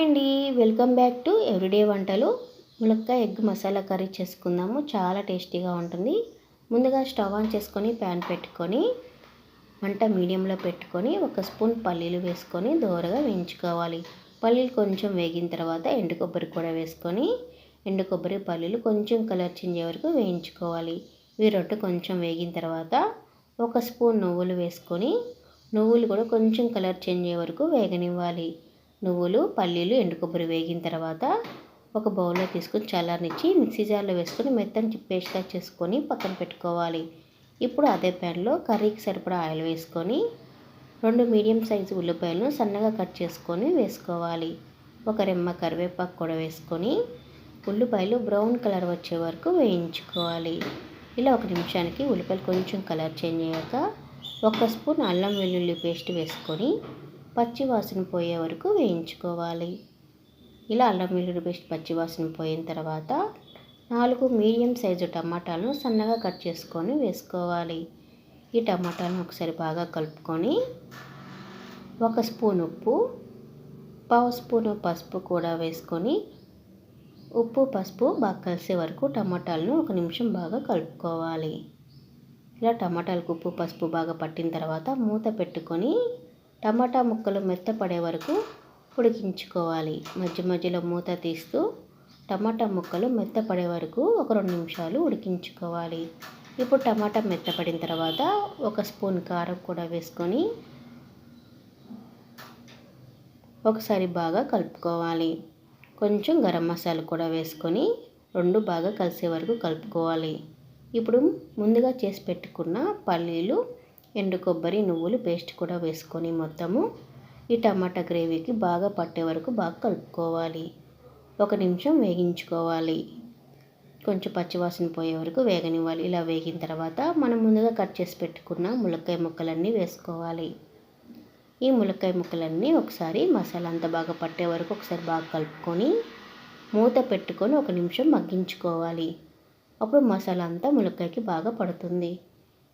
అండి welcome back to everyday వంటలు. ములక్కాయ ఎగ్ మసాలా కర్రీ చేసుకుందాము. చాలా టేస్టీగా ఉంటుంది. ముందుగా స్టవ్ ఆన్ చేసుకొని ప్యాన్ పెట్టుకొని వంట మీడియంలో పెట్టుకొని ఒక స్పూన్ పల్లీలు వేసుకొని దోరగా వేయించుకోవాలి. పల్లీలు కొంచెం వేగిన తర్వాత ఎండు కొబ్బరి కూడా వేసుకొని ఎండు కొబ్బరి పల్లీలు కొంచెం కలర్ చేంజ్ వరకు వేయించుకోవాలి. ఇవి రొట్టె కొంచెం వేగిన తర్వాత ఒక స్పూన్ నువ్వులు వేసుకొని నువ్వులు కూడా కొంచెం కలర్ చేంజ్ అయ్యే వరకు వేగనివ్వాలి. నువ్వులు పల్లీలు ఎండు కొబ్బరి వేగిన తర్వాత ఒక బౌల్లో తీసుకొని చల్లారనిచ్చి మిక్సీ జార్లో వేసుకొని మెత్తని పేస్ట్గా చేసుకొని పక్కన పెట్టుకోవాలి. ఇప్పుడు అదే ప్యాన్లో కర్రీకి సరిపడా ఆయిల్ వేసుకొని రెండు మీడియం సైజు ఉల్లిపాయలను సన్నగా కట్ చేసుకొని వేసుకోవాలి. ఒక రెమ్మ కరివేపాకు కూడా వేసుకొని ఉల్లిపాయలు బ్రౌన్ కలర్ వచ్చే వరకు వేయించుకోవాలి. ఇలా ఒక నిమిషానికి ఉల్లిపాయలు కొంచెం కలర్ చేంజ్ అయ్యాక ఒక స్పూన్ అల్లం వెల్లుల్లి పేస్ట్ వేసుకొని పచ్చివాసన పోయే వరకు వేయించుకోవాలి. ఇలా అల్లం వెల్లుల్లి పేస్ట్ పచ్చివాసన పోయిన తర్వాత నాలుగు మీడియం సైజు టమాటాలను సన్నగా కట్ చేసుకొని వేసుకోవాలి. ఈ టమాటాలను ఒకసారి బాగా కలుపుకొని ఒక స్పూన్ ఉప్పు పావు స్పూను పసుపు కూడా వేసుకొని ఉప్పు పసుపు బాగా కలిసే వరకు టమాటాలను ఒక నిమిషం బాగా కలుపుకోవాలి. ఇలా టమాటాలకు ఉప్పు పసుపు బాగా పట్టిన తర్వాత మూత పెట్టుకొని టమాటా ముక్కలు మెత్తపడే వరకు ఉడికించుకోవాలి. మధ్య మధ్యలో మూత తీస్తూ టమాటా ముక్కలు మెత్తపడే వరకు ఒక రెండు నిమిషాలు ఉడికించుకోవాలి. ఇప్పుడు టమాటా మెత్తపడిన తర్వాత ఒక స్పూన్ కారం కూడా వేసుకొని ఒకసారి బాగా కలుపుకోవాలి. కొంచెం గరం మసాలా కూడా వేసుకొని రెండు బాగా కలిసే వరకు కలుపుకోవాలి. ఇప్పుడు ముందుగా చేసి పెట్టుకున్న పల్లీలు ఎండు కొబ్బరి నువ్వులు పేస్ట్ కూడా వేసుకొని మొత్తము ఈ టమాటా గ్రేవీకి బాగా పట్టే వరకు బాగా కలుపుకోవాలి. ఒక నిమిషం వేగించుకోవాలి. కొంచెం పచ్చివాసన పోయే వరకు వేగనివ్వాలి. ఇలా వేగిన తర్వాత మనం ముందుగా కట్ చేసి పెట్టుకున్న ములక్కాయ ముక్కలన్నీ వేసుకోవాలి. ఈ ములక్కాయ ముక్కలన్నీ ఒకసారి మసాలా అంతా బాగా పట్టే వరకు ఒకసారి బాగా కలుపుకొని మూత పెట్టుకొని ఒక నిమిషం మగ్గించుకోవాలి. అప్పుడు మసాలా అంతా ములక్కాయకి బాగా పడుతుంది.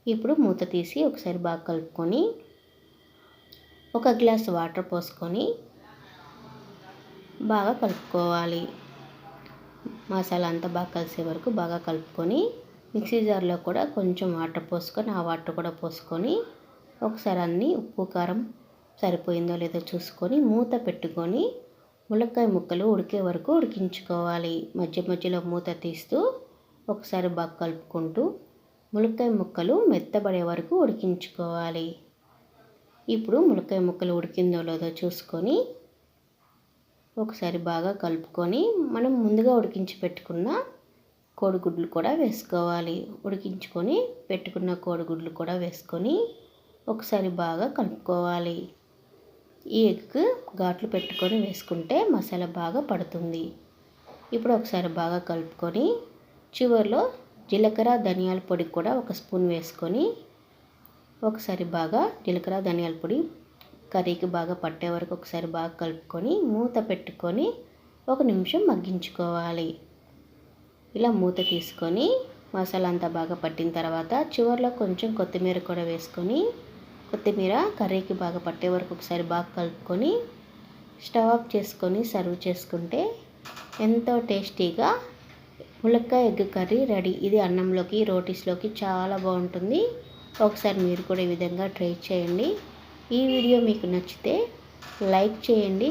ఇప్పుడు మూత తీసి ఒకసారి బాగా కలుపుకొని ఒక గ్లాస్ వాటర్ పోసుకొని బాగా కలుపుకోవాలి. మసాలా అంతా బాగా కలిసే వరకు బాగా కలుపుకొని మిక్సీ జార్లో కూడా కొంచెం వాటర్ పోసుకొని ఆ వాటర్ కూడా పోసుకొని ఒకసారి అన్ని ఉప్పు కారం సరిపోయిందో లేదో చూసుకొని మూత పెట్టుకొని ములక్కాయ ముక్కలు ఉడికే వరకు ఉడికించుకోవాలి. మధ్య మధ్యలో మూత తీస్తూ ఒకసారి బాగా కలుపుకుంటూ ములక్కాయ ముక్కలు మెత్తబడే వరకు ఉడికించుకోవాలి. ఇప్పుడు ములక్కాయ ముక్కలు ఉడికిందో లేదో చూసుకొని ఒకసారి బాగా కలుపుకొని మనం ముందుగా ఉడికించి పెట్టుకున్న కోడిగుడ్లు కూడా వేసుకోవాలి. ఉడికించుకొని పెట్టుకున్న కోడిగుడ్లు కూడా వేసుకొని ఒకసారి బాగా కలుపుకోవాలి. ఈ ఎగ్ ఘాట్లు పెట్టుకొని వేసుకుంటే మసాలా బాగా పడుతుంది. ఇప్పుడు ఒకసారి బాగా కలుపుకొని చివరిలో జీలకర్ర ధనియాల పొడి కూడా ఒక స్పూన్ వేసుకొని ఒకసారి బాగా జీలకర్ర ధనియాల పొడి కర్రీకి బాగా పట్టే వరకు ఒకసారి బాగా కలుపుకొని మూత పెట్టుకొని ఒక నిమిషం మగ్గించుకోవాలి. ఇలా మూత తీసుకొని మసాలా అంతా బాగా పట్టిన తర్వాత చివరిలో కొంచెం కొత్తిమీర కూడా వేసుకొని కొత్తిమీర కర్రీకి బాగా పట్టే వరకు ఒకసారి బాగా కలుపుకొని స్టవ్ ఆఫ్ చేసుకొని సర్వ్ చేసుకుంటే ఎంతో టేస్టీగా ములక్కాయ ఎగ్ కర్రీ రెడీ. ఇది అన్నంలోకి రోటీస్లోకి చాలా బాగుంటుంది. ఒకసారి మీరు కూడా ఈ విధంగా ట్రై చేయండి. ఈ వీడియో మీకు నచ్చితే లైక్ చేయండి